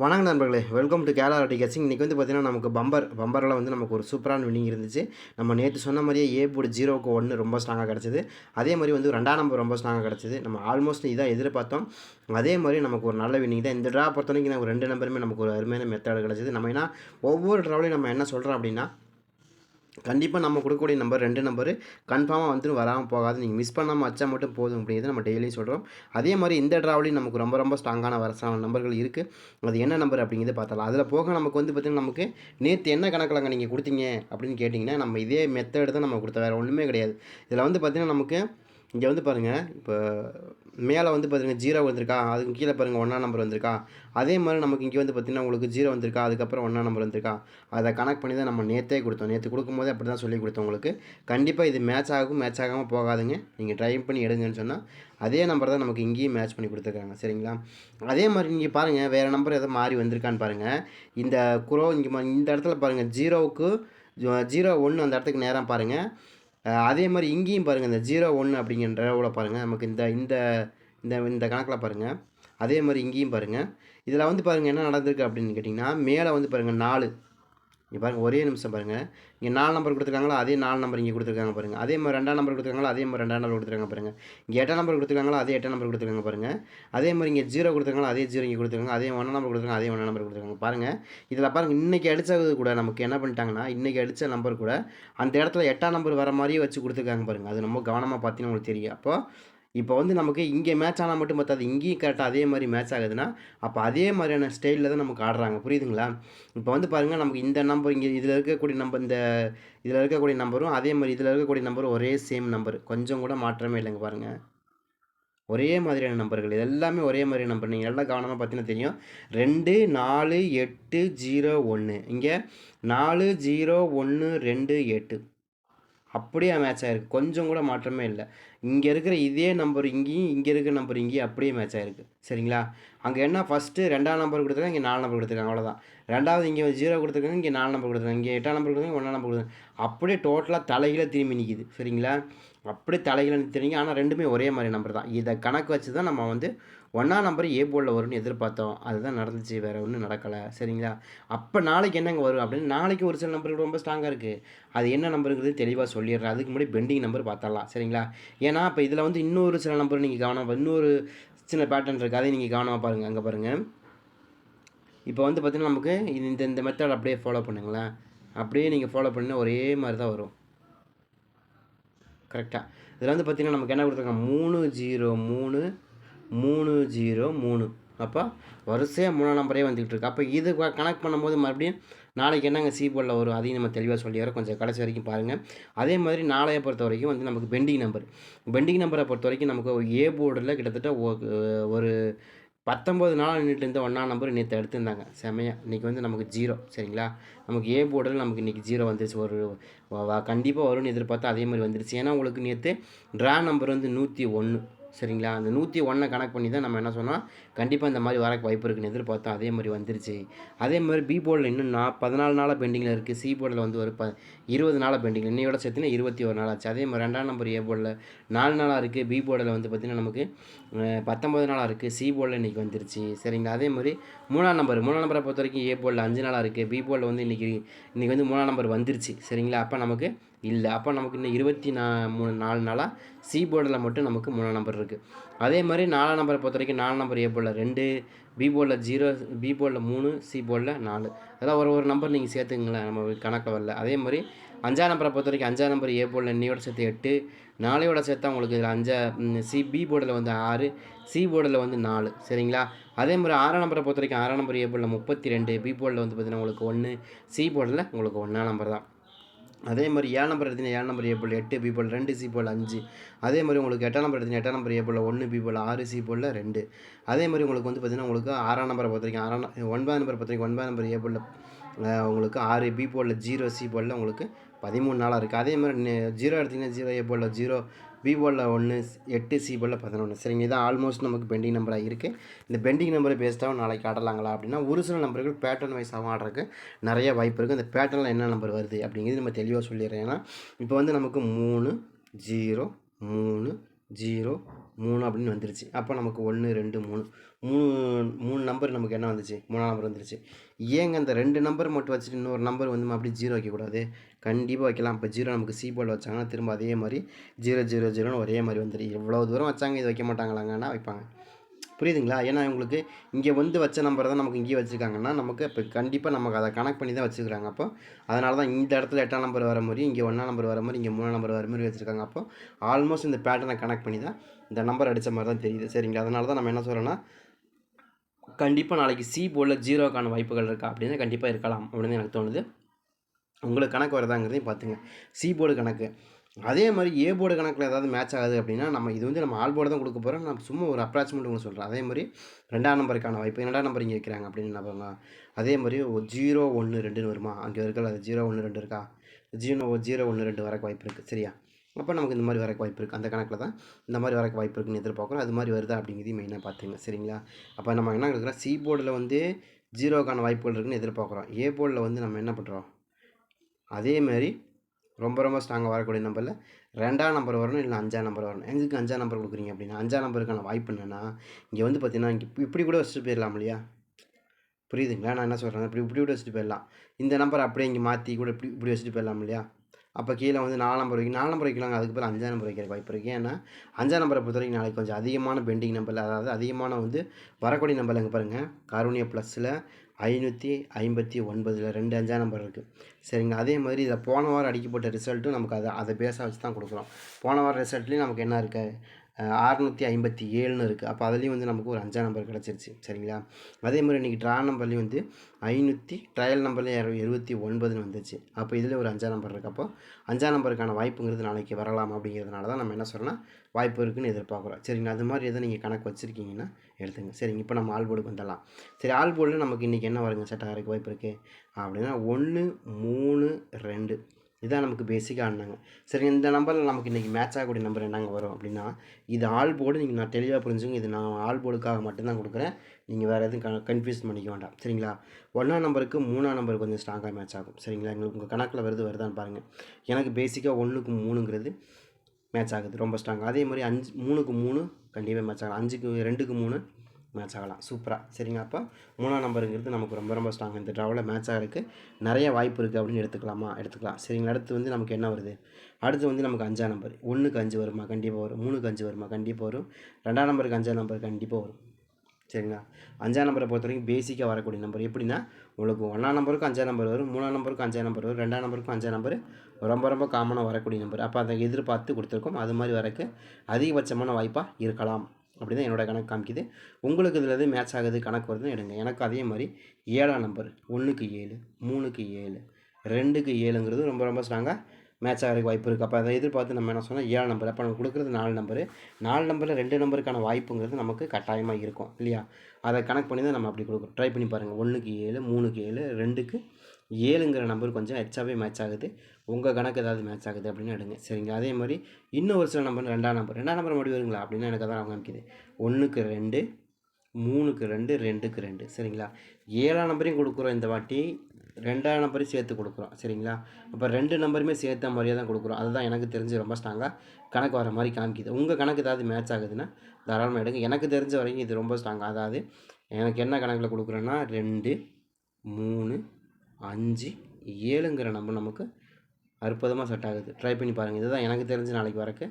வணக்கம் நண்பர்களே welcome to Kerala டி கேசிங் இன்றைக்கி வந்து பார்த்திங்கன்னா நமக்கு பம்பர் பம்பரில் வந்து நமக்கு ஒரு சூப்பரான வின்னிங் இருந்துச்சு. நம்ம நேற்று சொன்ன மாதிரியே ஏ போர்டு ஜீரோவுக்கு ஒன்று ரொம்ப ஸ்ட்ராங்காக கிடச்சிது. அதே மாதிரி வந்து ரெண்டாம் நம்பர் ரொம்ப ஸ்ட்ராங்காக கிடச்சிது. நம்ம ஆல்மோஸ்ட் இதான் எதிர்பார்த்தோம். அதே மாதிரி நமக்கு ஒரு நல்ல வின்னிங் தான். இந்த ட்ரா பொறுத்த வரைக்கும் நம்ம ரெண்டு நம்பருமே நமக்கு ஒரு அருமையான மெத்தட் கிடச்சிது. நம்ம ஏன்னா ஒவ்வொரு ட்ராவிலையும் நம்ம என்ன சொல்கிறோம் அப்படின்னா கண்டிப்பாக நம்ம கொடுக்கக்கூடிய நம்பர் ரெண்டு நம்பரு கன்ஃபார்மாக வந்துட்டு வராமல் போகாது. நீங்கள் மிஸ் பண்ணாமல் வச்சா மட்டும் போதும் அப்படிங்கிறது நம்ம டெய்லியும் சொல்கிறோம் அதே மாதிரி இந்த ட்ராவலையும் நமக்கு ரொம்ப ரொம்ப ஸ்ட்ராங்கான வரசான நம்பர்கள் இருக்குது அது என்ன நம்பர் அப்படிங்கிறத பார்த்தலாம் அதில் போக நமக்கு வந்து பார்த்திங்கன்னா நமக்கு நேற்று என்ன கணக்கில் நீங்கள் கொடுத்தீங்க அப்படின்னு கேட்டிங்கன்னா நம்ம இதே மெத்தடு தான் நம்ம கொடுத்த வேறு ஒன்றுமே கிடையாது. இதில் வந்து பார்த்திங்கன்னா நமக்கு இங்கே வந்து பாருங்கள் இப்போ மேலே வந்து பார்த்திங்கன்னா ஜீரோ வந்திருக்கா அதுக்கு கீழே பாருங்கள் ஒன்றா நம்பர் வந்திருக்கா. அதே மாதிரி நமக்கு இங்கே வந்து பார்த்திங்கன்னா உங்களுக்கு ஜீரோ வந்திருக்கா அதுக்கப்புறம் ஒன்றா நம்பர் வந்திருக்கா. அதை கனெக்ட் பண்ணி தான் நம்ம நேற்றே கொடுத்தோம். நேற்று கொடுக்கும்போது அப்படி தான் சொல்லி கொடுத்தோம் உங்களுக்கு. கண்டிப்பாக இது மேட்ச் ஆகும் மேட்ச் ஆகாமல் போகாதுங்க. நீங்கள் ட்ரை பண்ணி எடுங்கன்னு சொன்னால் அதே நம்பர் தான் நமக்கு இங்கேயும் மேட்ச் பண்ணி கொடுத்துருக்காங்க. சரிங்களா? அதே மாதிரி நீங்கள் பாருங்கள் வேறு நம்பர் எதாவது மாறி வந்திருக்கான்னு பாருங்கள் இந்த குரோ இங்கே இந்த இடத்துல பாருங்கள் ஜீரோவுக்கு ஜீரோ ஒன்று அந்த இடத்துக்கு நேரம் பாருங்கள் அதே மாதிரி இங்கேயும் பாருங்கள் இந்த ஜீரோ ஒன்று அப்படிங்கிற அளவில் பாருங்கள் நமக்கு இந்த இந்த இந்த இந்த கணக்கில் பாருங்கள் அதே மாதிரி இங்கேயும் பாருங்கள் இதில் வந்து பாருங்கள் என்ன நடந்திருக்கு அப்படின்னு கேட்டிங்கன்னா மேலே வந்து பாருங்கள் நாலு. இங்கே பாருங்கள் ஒரே நிமிஷம் பாருங்கள் இங்கே நாலு நம்பர் கொடுத்துருக்காங்களா அதே நாலு நம்பர் இங்கே கொடுத்துருக்காங்க பாருங்கள் அதே மாதிரி ரெண்டாம் நம்பர் கொடுத்துருக்காங்களா அதே மாதிரி ரெண்டாம் நம்பர் கொடுத்துருக்காங்க பாருங்கள் இங்கே எட்டாம் நம்பர் கொடுத்துருக்காங்களா அதே எட்டாம் நம்பர் கொடுத்துருக்காங்க பாருங்கள் அதே மாதிரி இங்கே ஜீரோ கொடுத்துருக்காங்களா அதே ஜீரோ இங்கே கொடுத்துருக்காங்க. அதே ஒன்றாம் நம்பர் கொடுத்துருக்காங்க அதே ஒன்றாம் நம்பர் கொடுத்துருக்காங்க பாருங்கள் இதில் பாருங்கள் இன்றைக்கி அடித்தது கூட நமக்கு என்ன பண்ணிட்டாங்கன்னா இன்றைக்கி அடித்த நம்பர் கூட அந்த இடத்துல எட்டாம் நம்பர் வர மாதிரியே வச்சு கொடுத்துருக்காங்க பாருங்கள் அது ரொம்ப கவனமாக பார்த்தீங்கன்னா உங்களுக்கு தெரியும். அப்போது இப்போ வந்து நமக்கு இங்கே மேட்ச் ஆனால் மட்டும் பார்த்தாது இங்கேயும் கரெக்டாக அதே மாதிரி மேட்ச் ஆகுதுன்னா அப்போ அதே மாதிரியான ஸ்டைலில் தான் நமக்கு ஆடுறாங்க. புரியுதுங்களா? இப்போ வந்து பாருங்கள் நமக்கு இந்த நம்பர் இங்கே இதில் இருக்கக்கூடிய நம்பர் இந்த இதில் இருக்கக்கூடிய நம்பரும் அதே மாதிரி இதில் இருக்கக்கூடிய நம்பரும் ஒரே சேம் நம்பர் கொஞ்சம் கூட மாற்றமே இல்லைங்க பாருங்கள் ஒரே மாதிரியான நம்பர்கள். இது எல்லாமே ஒரே மாதிரியான நம்பர் நீங்கள் எல்லாம் கவனமாக பார்த்தீங்கன்னா தெரியும். ரெண்டு நாலு எட்டு ஜீரோ ஒன்று இங்கே நாலு ஜீரோ ஒன்று ரெண்டு எட்டு. அப்படியே மேட்ச் ஆகிருக்கு கொஞ்சம் கூட மாற்றமே இல்லை. இங்கே இருக்கிற இதே நம்பர் இங்கேயும் இங்கே இருக்கிற நம்பர் இங்கேயும் அப்படியே மேட்ச் ஆகிருக்கு சரிங்களா? அங்கே என்ன? ஃபஸ்ட்டு ரெண்டாம் நம்பர் கொடுத்துருக்காங்க இங்கே நாலு நம்பர் கொடுத்துருக்காங்க. அவ்வளோதான் ரெண்டாவது இங்கே ஜீரோ கொடுத்துருக்காங்க இங்கே நாலு நம்பர் கொடுத்துருக்காங்க. இங்கே எட்டாம் நம்பர் கொடுத்துருக்காங்க ஒன்றாம் நம்பர் கொடுத்துருக்காங்க. அப்படியே டோட்டலாக தலைகீழ திரும்பி நிற்கிது சரிங்களா? அப்படியே தலைகீழ நிற்கிறீங்க ஆனால் ரெண்டுமே ஒரே மாதிரி நம்பர் தான். இதை கணக்கு வச்சு தான் நம்ம வந்து ஒன்றா நம்பர் ஏ போர்டில் வரும்னு எதிர்பார்த்தோம். அதுதான் நடந்துச்சு. வேறு ஒன்றும் நடக்கலை. சரிங்களா? அப்போ நாளைக்கு என்னங்க வரும் அப்படின்னு நாளைக்கு ஒரு சில நம்பர்கள் ரொம்ப ஸ்ட்ராங்காக இருக்குது அது என்ன நம்பருங்கிறது தெளிவாக சொல்லிடுறேன். அதுக்கு முன்னாடி பெண்டிங் நம்பர் பார்த்தரலாம் சரிங்களா? ஏன்னா இப்போ இதில் வந்து இன்னொரு சில நம்பர் நீங்கள் கவனம் இன்னொரு சின்ன பேட்டர்ன் இருக்குது அதை நீங்கள் கவனமாக பாருங்கள் அங்கே பாருங்கள் இப்போ வந்து பார்த்திங்கன்னா நமக்கு இந்த இந்த மெத்தட் அப்படியே ஃபாலோ பண்ணுங்களேன். அப்படியே நீங்கள் ஃபாலோ பண்ணால் ஒரே மாதிரி தான் வரும். கரெக்டாக இதில் வந்து பார்த்திங்கன்னா நமக்கு என்ன கொடுத்துருக்காங்க? மூணு ஜீரோ மூணு மூணு ஜீரோ மூணு. அப்போ வரிசையாக மூணாம் நம்பரே வந்துக்கிட்டு இருக்கு. அப்போ இது கனெக்ட் பண்ணும்போது மறுபடியும் நாளைக்கு என்னங்க சி போர்டில் வரும்? அதையும் நம்ம தெளிவாக சொல்லிடுறோம் கொஞ்சம் கடைசி வரைக்கும் பாருங்கள் அதே மாதிரி நாளைய பொறுத்த வரைக்கும் வந்து நமக்கு பெண்டிங் நம்பர் பெண்டிங் நம்பரை பொறுத்த வரைக்கும் நமக்கு ஏ போர்டில் கிட்டத்தட்ட ஒரு பத்தொம்பது நாள் நின்றுட்டு இருந்த ஒன்றா நம்பர் நேற்று எடுத்திருந்தாங்க. செமையாக இன்றைக்கி வந்து நமக்கு ஜீரோ சரிங்களா? நமக்கு ஏ போர்டில் நமக்கு இன்றைக்கி ஜீரோ வந்துருச்சு. ஒரு கண்டிப்பாக வரும்னு எதிர்பார்த்தா அதே மாதிரி வந்துருச்சு. ஏன்னா உங்களுக்கு நேற்று ட்ரா நம்பர் வந்து நூற்றி ஒன்று சரிங்களா? அந்த நூற்றி ஒன்றை கணக்கு பண்ணி தான் நம்ம என்ன சொன்னால் கண்டிப்பாக இந்த மாதிரி வரக்கு வாய்ப்பு இருக்குன்னு எதிர்பார்த்தோம் அதே மாதிரி வந்துருச்சு. அதே மாதிரி பி போர்டில் இன்னும் நான் பதினாலு நாளாக பெண்டிங்கில் இருக்குது சி போர்டில் வந்து ஒரு ப இருபது நாளாக பெண்டிங் இன்னையோட சேர்த்துனா இருபத்தி ஒரு நாள் ஆச்சு. அதே மாதிரி ரெண்டாம் நம்பர் ஏ போர்டில் நாலு நாளாக இருக்குது பி போர்டில் வந்து பார்த்திங்கன்னா நமக்கு பத்தொம்பது நாளாக இருக்குது சி போர்டில் இன்றைக்கி வந்துருச்சு. சரிங்களா? அதே மாதிரி மூணாம் நம்பர் மூணாம் நம்பரை பொறுத்த வரைக்கும் ஏ போர்டில் அஞ்சு நாளாக இருக்குது பி போர்டில் வந்து இன்றைக்கி இன்றைக்கி வந்து மூணாம் நம்பர் வந்துருச்சு. சரிங்களா? அப்போ நமக்கு இல்லை. அப்போ நமக்கு இன்னும் இருபத்தி நா மூணு நாலு நாளாக சி போர்டில் மட்டும் நமக்கு மூணாம் நம்பர் இருக்குது அதே மாதிரி நாலாம் நம்பரை பொறுத்த வரைக்கும் நாலு நம்பர் ஏ போர்டில் ரெண்டு பி போர்டில் ஜீரோ பி போர்டில் மூணு சி போர்டில் நாலு. அதெல்லாம் ஒரு ஒரு நம்பர் நீங்கள் சேர்த்துங்களேன் நம்ம கணக்கில் வரல. அதே மாதிரி அஞ்சாம் நம்பரை பொறுத்த வரைக்கும் அஞ்சாம் நம்பர் ஏ போர்டில் இன்னையோட சேர்த்து எட்டு நாளையோட சேர்த்தா உங்களுக்கு இதில் அஞ்சா சி பி போர்டில் வந்து ஆறு சி போர்டில் வந்து நாலு. சரிங்களா? அதே மாதிரி ஆறாம் நம்பரை பொறுத்த வரைக்கும் ஆறாம் நம்பர் ஏ போர்டில் முப்பத்தி ரெண்டு பி போர்டில் வந்து பார்த்திங்கன்னா உங்களுக்கு ஒன்று சி போர்டில் உங்களுக்கு ஒன்றா நம்பர் தான். அதே மாதிரி ஏழு நம்பர் எடுத்தீங்கன்னா ஏழு நம்பர் ஏபிள் எட்டு பீபிள் ரெண்டு சி போல் அஞ்சு. அதே மாதிரி உங்களுக்கு எட்டாம் நம்பர் எடுத்தீங்கன்னா எட்டாம் நம்பர் ஏ ஒன்று பீபிள் ஆறு சி போல் ரெண்டு. அதே மாதிரி உங்களுக்கு வந்து பார்த்திங்கன்னா உங்களுக்கு ஆறாம் நம்பரை பார்த்துருக்கீங்க ஆறாம் ஒன்பதாம் நம்பர் பொறுத்த வரைக்கும் ஒன்பதாம் நம்பர் ஏ உங்களுக்கு ஆறு பி போலில் ஜீரோ சி போலில் உங்களுக்கு பதிமூணு நாளாக இருக்குது அதே மாதிரி ஜீரோ எடுத்திங்கன்னா ஜீரோ ஏ போலில் ஜீரோ விவோவில் ஒன்று எட்டு சிபோவில் பதினொன்று சரிங்க இதான் ஆல்மோஸ்ட் நமக்கு பெண்டிங் நம்பராக இருக்குது இந்த பெண்டிங் நம்பரை பேஸ்டாகவும் நாளைக்கு ஆடலாங்களா அப்படின்னா ஒரு சில நம்பர்கள் பேட்டர்ன் வைஸாகவும் ஆடுறதுக்கு நிறைய வாய்ப்பு இருக்குது அந்த பேட்டர்னில் என்ன நம்பர் வருது அப்படிங்கிறது நம்ம தெளிவாக சொல்லிடுறேன். ஏன்னா இப்போ வந்து நமக்கு மூணு ஜீரோ மூணு ஜீரோ மூணு அப்படின்னு வந்துருச்சு. அப்போ நமக்கு ஒன்று ரெண்டு மூணு. மூணு மூணு நம்பர் நமக்கு என்ன வந்துச்சு? மூணாம் நம்பர் வந்துருச்சு. ஏங்க அந்த ரெண்டு நம்பர் மட்டும் வச்சுட்டு இன்னொரு நம்பர் வந்து நம்ம அப்படி ஜீரோ வைக்கக்கூடாது. கண்டிப்பாக வைக்கலாம். இப்போ ஜீரோ நமக்கு சி போர்டில் வச்சாங்கன்னா திரும்ப அதே மாதிரி ஜீரோ ஜீரோ ஜீரோன்னு ஒரே மாதிரி வந்துடும் எவ்வளோ தூரம் வச்சாங்க இது வைக்க மாட்டாங்களாங்கன்னா வைப்பாங்க. புரியுதுங்களா? ஏன்னா உங்களுக்கு இங்கே வந்து வச்ச நம்பர் தான் நமக்கு இங்கேயே வச்சுருக்காங்கன்னா நமக்கு இப்போ கண்டிப்பாக நமக்கு அதை கனெக்ட் பண்ணி தான் வச்சுருக்காங்க அப்போ அதனால தான் இந்த இடத்துல எட்டாம் நம்பர் வர மாதிரி இங்கே ஒன்றாம் நம்பர் வர மாதிரி இங்கே மூணாம் நம்பர் வர மாதிரி வச்சுருக்காங்க. அப்போ ஆல்மோஸ்ட் இந்த பேட்டர்னை கனெக்ட் பண்ணி தான் இந்த நம்பர் அடித்த மாதிரி தான் தெரியுது. சரிங்களா? அதனால தான் நம்ம என்ன சொல்கிறோன்னா கண்டிப்பாக நாளைக்கு சி போர்டில் ஜீரோக்கான வாய்ப்புகள் இருக்கா அப்படின்னு கண்டிப்பாக இருக்கலாம் அப்படின்னு எனக்கு தோணுது. உங்களுக்கு கணக்கு வரதாங்கிறதையும் பார்த்துங்க. சி போர்டு கணக்கு. அதே மாதிரி ஏ போர்டு கணக்கில் ஏதாவது மேட்ச் ஆகுது அப்படின்னா நம்ம இது வந்து நம்ம ஆல் போர்டு தான் கொடுக்க போகிறோம் நான் சும்மா ஒரு அப்ராச்மெண்ட் உங்களுக்கு சொல்கிறேன் அதே மாதிரி ரெண்டாம் நம்பருக்கான வாய்ப்பு ரெண்டாம் நம்பர் இங்கே வைக்கிறாங்க அப்படின்னு நம்புங்க அதே மாதிரி ஒரு ஜீரோ ஒன்று ரெண்டுன்னு வருமா? அங்கே இருக்கல அது ஜீரோ ஒன்று ரெண்டு இருக்கா? ஜீரோ ஜீரோ ஒன்று ரெண்டு வரக்கு வாய்ப்பு இருக்குது சரியா? அப்போ நமக்கு இந்த மாதிரி வரக்கு வாய்ப்பு இருக்குது அந்த கணக்கில் தான் இந்த மாதிரி வரக்கு வாய்ப்பு இருக்குன்னு எதிர்பார்க்குறோம். அது மாதிரி வருதா அப்படிங்கிறதையும் மெயினாக பார்த்துங்க. சரிங்களா? அப்போ நம்ம என்ன இருக்கிறோம்? சி போர்டில் வந்து ஜீரோக்கான வாய்ப்புகள் இருக்குன்னு எதிர்பார்க்குறோம். ஏ போர்டில் வந்து நம்ம என்ன பண்ணுறோம் அதே மாதிரி ரொம்ப ரொம்ப ஸ்ட்ராங்காக வரக்கூடிய நம்பரில் ரெண்டாம் நம்பர் வரணும் இல்லை அஞ்சாம் நம்பர் வரணும். எங்களுக்கு அஞ்சாம் நம்பர் கொடுக்குறீங்க அப்படின்னா அஞ்சாம் நம்பருக்கான வாய்ப்பு என்னென்னா இங்கே வந்து பார்த்தீங்கன்னா இங்கே இப்ப- இப்படி கூட வச்சுட்டு போயிடலாம் இல்லையா? புரியுதுங்களா? நான் என்ன சொல்கிறேன் இப்படி இப்படி கூட வச்சுட்டு போயிடலாம் இந்த நம்பர் அப்படியே இங்கே மாற்றி கூட இப்படி இப்படி வச்சுட்டு போயிடலாம் இல்லையா? அப்போ கீழே வந்து நாலு நம்பர் வைக்க நாலு நம்பர் வைக்கலாங்க. அதுக்கு பதில் அஞ்சாம் நம்பர் வைக்கிற வாய்ப்பு இருக்குது ஏன்னா அஞ்சாம் நம்பரை பொறுத்த வரைக்கும் நாளைக்கு கொஞ்சம் அதிகமான பெண்டிங் நம்பரில் அதாவது அதிகமான வந்து வரக்கூடிய நம்பர் இங்கே பாருங்கள் காரூணியா ப்ளஸில் ஐநூற்றி ஐம்பத்தி ஒன்பதில் ரெண்டு அஞ்சாம் நம்பர் இருக்குது சரிங்க அதே மாதிரி இதில் போன வாரம் அடிக்கப்பட்ட ரிசல்ட்டும் நமக்கு அதை அதை பேஸாக வச்சு தான் கொடுக்குறோம். போன வாரம் ரிசல்ட்லேயும் நமக்கு என்ன இருக்குது அறுநூற்றி ஐம்பத்தி ஏழுன்னு இருக்குது அப்போ அதுலேயும் வந்து நமக்கு ஒரு அஞ்சாம் நம்பர் கிடச்சிருச்சு. சரிங்களா? அதே மாதிரி இன்றைக்கி ட்ரா நம்பர்லேயும் வந்து ஐநூற்றி ட்ரையல் நம்பர்லேயும் இருபத்தி ஒன்பதுன்னு வந்துச்சு. அப்போ இதில் ஒரு அஞ்சாம் நம்பர் இருக்குது அப்போ அஞ்சாம் நம்பருக்கான வாய்ப்புங்கிறது நாளைக்கு வரலாம் அப்படிங்கிறதுனால தான் நம்ம என்ன சொல்கிறோன்னா வாய்ப்பு இருக்குன்னு எதிர்பார்க்குறோம். சரிங்களா? அது மாதிரி எதை நீங்கள் கணக்கு வச்சுருக்கீங்கன்னா எடுத்துங்க. சரிங்க இப்போ நம்ம ஆல் போர்டுக்கு வந்துடலாம். சரி ஆல் போர்டில் நமக்கு இன்றைக்கி என்ன வருங்க? செட்டாக இருக்குது வாய்ப்பு இருக்குது அப்படின்னா ஒன்று மூணு ரெண்டு. இதுதான் நமக்கு பேசிக்காக ஆடினாங்க சரி இந்த நம்பரில் நமக்கு இன்றைக்கி மேட்ச் ஆகக்கூடிய நம்பர் என்னங்க வரும் அப்படின்னா இது ஆல் போர்டு நீங்கள் நான் தெளிவாக புரிஞ்சுங்க இது நான் ஆல் போர்டுக்காக மட்டும்தான் கொடுக்குறேன். நீங்கள் வேறு எதுவும் க கன்ஃபியூஸ் பண்ணிக்க வேண்டாம். சரிங்களா? ஒன்றாம் நம்பருக்கு மூணாம் நம்பர் கொஞ்சம் ஸ்ட்ராங்காக மேட்ச் ஆகும். சரிங்களா? எங்களுக்கு உங்கள் கணக்கில் வருது வருதான்னு பாருங்கள் எனக்கு பேசிக்காக ஒன்றுக்கு மூணுங்கிறது மேட்ச் ஆகுது. ரொம்ப ஸ்ட்ராங் அதே மாதிரி அஞ்சு மூணுக்கு மூணு கண்டிப்பாக மேட்ச் ஆகும். அஞ்சுக்கு ரெண்டுக்கு மூணு மேட்ச் ஆகலாம். சூப்பராக சரிங்க. அப்போ மூணாம் நம்பருங்கிறது நமக்கு ரொம்ப ரொம்ப ஸ்ட்ராங் இந்த ட்ராவில் மேட்ச் ஆகிறதுக்கு நிறைய வாய்ப்பு இருக்குது அப்படின்னு எடுத்துக்கலாமா? எடுத்துக்கலாம். சரிங்களா. அடுத்து வந்து நமக்கு என்ன வருது? அடுத்து வந்து நமக்கு அஞ்சாம் நம்பர் ஒன்றுக்கு அஞ்சு வருமா? கண்டிப்பாக வரும். மூணுக்கு அஞ்சு வருமா? கண்டிப்பாக வரும். ரெண்டாம் நம்பருக்கு அஞ்சாம் நம்பர் கண்டிப்பாக வரும். சரிங்களா. அஞ்சாம் நம்பரை பொறுத்த வரைக்கும் பேசிக்காக வரக்கூடிய நம்பர் எப்படின்னா உங்களுக்கு ஒன்றாம் நம்பருக்கும் அஞ்சாம் நம்பர் வரும். மூணாம் நம்பருக்கும் அஞ்சாம் நம்பர் வரும். ரெண்டாம் நம்பருக்கும் அஞ்சாம் நம்பர் ரொம்ப ரொம்ப காமனாக வரக்கூடிய நம்பர் அப்போ அதை எதிர்பார்த்து கொடுத்துருக்கோம். அது மாதிரி வரக்கு அதிகபட்சமான வாய்ப்பாக இருக்கலாம். அப்படி தான் என்னோட கணக்கு காமிக்குது. உங்களுக்கு இதில் எது மேட்ச் ஆகுது கணக்கு வருதுன்னு எடுங்க. எனக்கு அதே மாதிரி ஏழாம் நம்பர் ஒன்றுக்கு ஏழு மூணுக்கு ஏழு ரெண்டுக்கு ஏழுங்கிறது ரொம்ப ரொம்ப ஸ்ட்ராங்காக மேட்ச் ஆகிறதுக்கு வாய்ப்பு இருக்குது அப்போ அதை எதிர்பார்த்து நம்ம என்ன சொன்னால் ஏழு நம்பர் அப்போ நம்ம கொடுக்குறது நாலு நம்பரு நாலு நம்பரில் ரெண்டு நம்பருக்கான வாய்ப்புங்கிறது நமக்கு கட்டாயமாக இருக்கும் இல்லையா? அதை கணக்கு பண்ணி தான் நம்ம அப்படி கொடுக்குறோம் ட்ரை பண்ணி பாருங்கள் ஒன்றுக்கு ஏழு மூணுக்கு ஏழு ரெண்டுக்கு ஏழுங்கிற நம்பர் கொஞ்சம் எச்சாவே மேட்ச் ஆகுது. உங்கள் கணக்கு ஏதாவது மேட்ச் ஆகுது அப்படின்னு எடுங்க. சரிங்க அதே மாதிரி இன்னும் ஒரு சில நம்பர் ரெண்டாம் நம்பர். ரெண்டாம் நம்பர் முடிவு வருங்களா? அப்படின்னா எனக்கு அதான் காமிக்குது ஒன்றுக்கு ரெண்டு மூணுக்கு ரெண்டு ரெண்டுக்கு ரெண்டு. சரிங்களா? ஏழாம் நம்பரையும் கொடுக்குறோம் இந்த வாட்டி. ரெண்டாம் நம்பரையும் சேர்த்து கொடுக்குறோம். சரிங்களா? அப்போ ரெண்டு நம்பருமே சேர்த்த மாதிரியே தான் கொடுக்குறோம். அதுதான் எனக்கு தெரிஞ்சு ரொம்ப ஸ்ட்ராங்காக கணக்கு வர மாதிரி காமிக்குது. உங்கள் கணக்கு ஏதாவது மேட்ச் ஆகுதுன்னா தாராளமாக எடுங்க. எனக்கு தெரிஞ்ச வரைக்கும் இது ரொம்ப ஸ்ட்ராங்காக அதாவது எனக்கு என்ன கணக்கில் கொடுக்குறேன்னா ரெண்டு மூணு அஞ்சு ஏழுங்கிற நம்பர் நமக்கு அற்புதமாக செட் ஆகுது. ட்ரை பண்ணி பாருங்கள் இதுதான் எனக்கு தெரிஞ்சு நாளைக்கு வரக்கு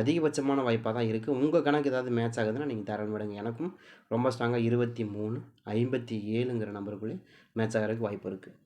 அதிகபட்சமான வாய்ப்பாக தான் இருக்குது உங்கள் கணக்கு ஏதாவது மேட்ச் ஆகுதுன்னா நீங்கள் தாராளமாக விடுங்க. எனக்கும் ரொம்ப ஸ்ட்ராங்காக இருபத்தி மூணு ஐம்பத்தி ஏழுங்கிற நம்பருக்குள்ளே மேட்ச் ஆகிறதுக்கு வாய்ப்பு இருக்குது